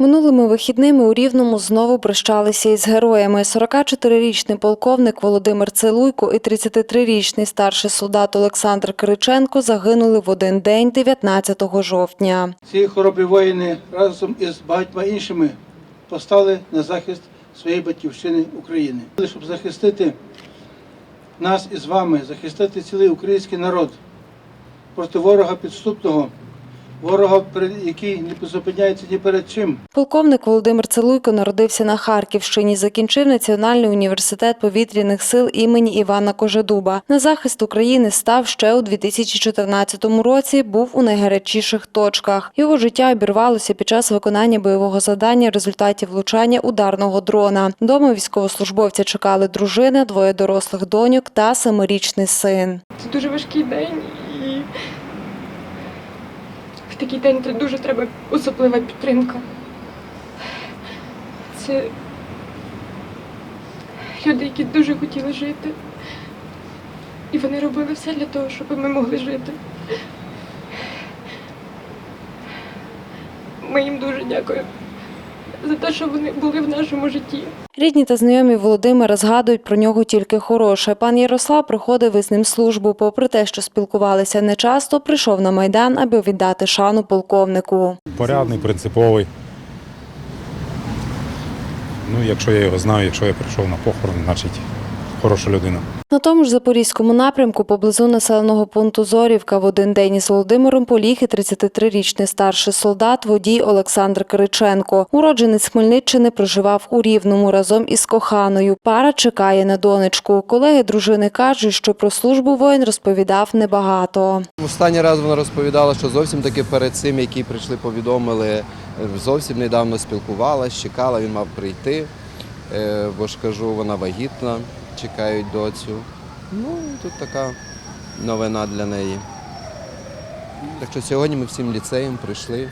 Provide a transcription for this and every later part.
Минулими вихідними у Рівному знову прощалися із героями. 44-річний полковник Володимир Целуйко і 33-річний старший солдат Олександр Кириченко загинули в один день 19 жовтня. Ці хоробрі воїни разом із багатьма іншими постали на захист своєї батьківщини України, щоб захистити нас із вами, захистити цілий український народ проти ворога підступного, ворога, який не зупиняється ні перед чим. Полковник Володимир Целуйко народився на Харківщині, закінчив Національний університет повітряних сил імені Івана Кожедуба. На захист України став ще у 2014 році. Був у найгарячіших точках. Його життя обірвалося під час виконання бойового завдання в результаті влучання ударного дрона. Дома військовослужбовця чекали дружина, двоє дорослих доньок та семирічний син. Це дуже важкий день такий день дуже треба особлива підтримка. Це люди, які дуже хотіли жити. І вони робили все для того, щоб ми могли жити. Ми їм дуже дякуємо за те, що вони були в нашому житті. Рідні та знайомі Володимира згадують про нього тільки хороше. Пан Ярослав проходив із ним службу. Попри те, що спілкувалися нечасто, прийшов на майдан, аби віддати шану полковнику. порядний, принциповий. Ну, якщо я його знаю, якщо я прийшов на похорон, значить хороша людина. На тому ж запорізькому напрямку, поблизу населеного пункту Зорівка, в один день із Володимиром поліг і 33-річний старший солдат, водій Олександр Кириченко. Уродженець Хмельниччини проживав у Рівному разом із коханою. Пара чекає на донечку. Колеги дружини кажуть, що про службу воїн розповідав небагато. Останній раз вона розповідала, що зовсім таки перед цим, які прийшли, повідомили, зовсім недавно спілкувалась, чекала, він мав прийти. Е, Бо ж кажу, вона вагітна, чекають доцю. Ну, тут така новина для неї. Так що сьогодні ми всім ліцеєм прийшли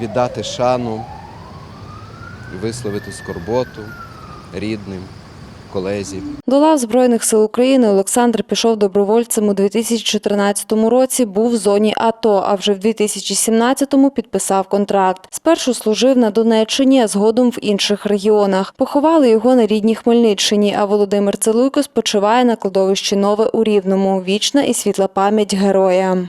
віддати шану, висловити скорботу рідним, колезі. До лав Збройних сил України Олександр пішов добровольцем у 2014 році, був в зоні АТО, а вже в 2017-му підписав контракт. Спершу служив на Донеччині, а згодом в інших регіонах. Поховали його на рідній Хмельниччині, а Володимир Целуйко спочиває на кладовищі Нове у Рівному. Вічна і світла пам'ять героя.